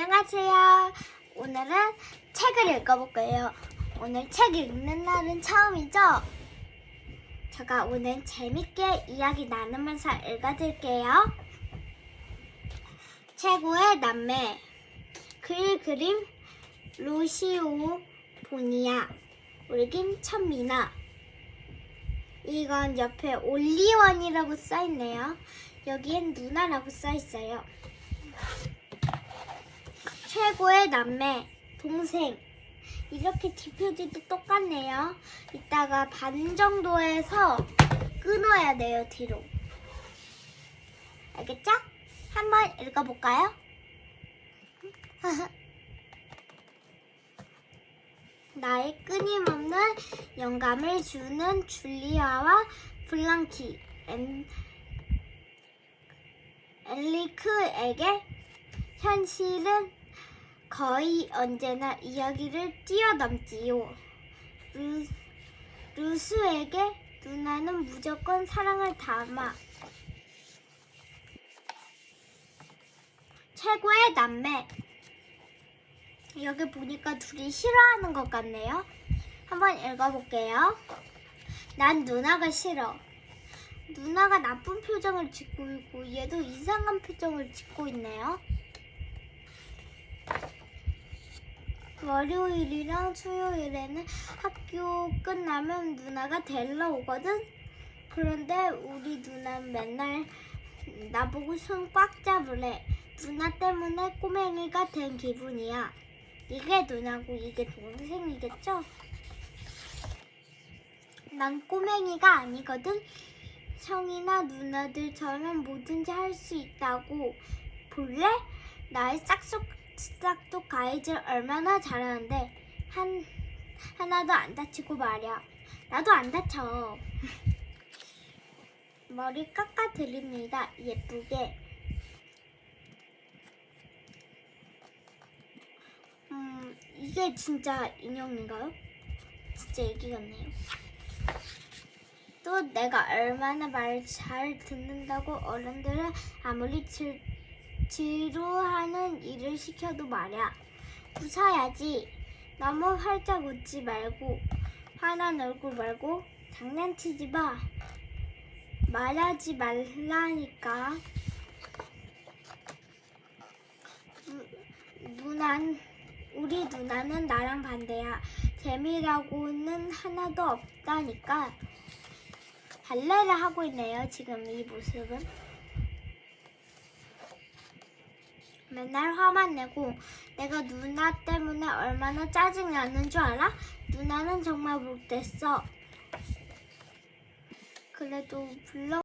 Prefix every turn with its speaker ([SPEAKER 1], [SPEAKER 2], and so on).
[SPEAKER 1] 안녕하세요. 오늘은 책을 읽어볼 거예요. 오늘 책 읽는 날은 처음이죠? 제가 오늘 재밌게 이야기 나누면서 읽어드릴게요. 최고의 남매 글 그림 로시오 보니아 울김 천미나 이건 옆에 올리원이라고 써있네요. 여기엔 누나라고 써있어요. 최고의 남매, 동생. 이렇게 뒷표지도 똑같네요. 이따가 반 정도 에서 끊어야 돼요, 뒤로. 알겠죠? 한번 읽어볼까요? 나의 끊임없는 영감을 주는 줄리아와 블랑키, 엔, 엘리크에게 현실은 거의 언제나 이야기를 뛰어넘지요. 루, 루스에게 누나는 무조건 사랑을 담아. 최고의 남매. 여기 보니까 둘이 싫어하는 것 같네요. 한번 읽어볼게요. 난 누나가 싫어. 누나가 나쁜 표정을 짓고 있고 얘도 이상한 표정을 짓고 있네요. 월요일이랑 수요일에는 학교 끝나면 누나가 데리러 오거든. 그런데 우리 누나는 맨날 나보고 손 꽉 잡으래. 누나 때문에 꼬맹이가 된 기분이야. 이게 누나고 이게 동생이겠죠? 난 꼬맹이가 아니거든. 형이나 누나들처럼 뭐든지 할 수 있다고. 볼래? 나의 싹둑 싹둑 가이즈 얼마나 잘하는데 한 하나도 안 다치고 말이야. 나도 안 다쳐. 머리 깎아 드립니다. 예쁘게. 음, 이게 진짜 인형인가요? 진짜 애기 같네요. 또 내가 얼마나 말잘 듣는다고 어른들은 아무리 질, 지루하는 일을 시켜도 말야. 웃어야지. 너무 활짝 웃지 말고 화난 얼굴 말고 장난치지 마. 말하지 말라니까. 누- 누난 우리 누나는 나랑 반대야. 재미라고는 하나도 없다니까. 발레를 하고 있네요. 지금 이 모습은. 맨날 화만 내고 내가 누나 때문에 얼마나 짜증이 나는 줄 알아? 누나는 정말 못됐어. 그래도 불러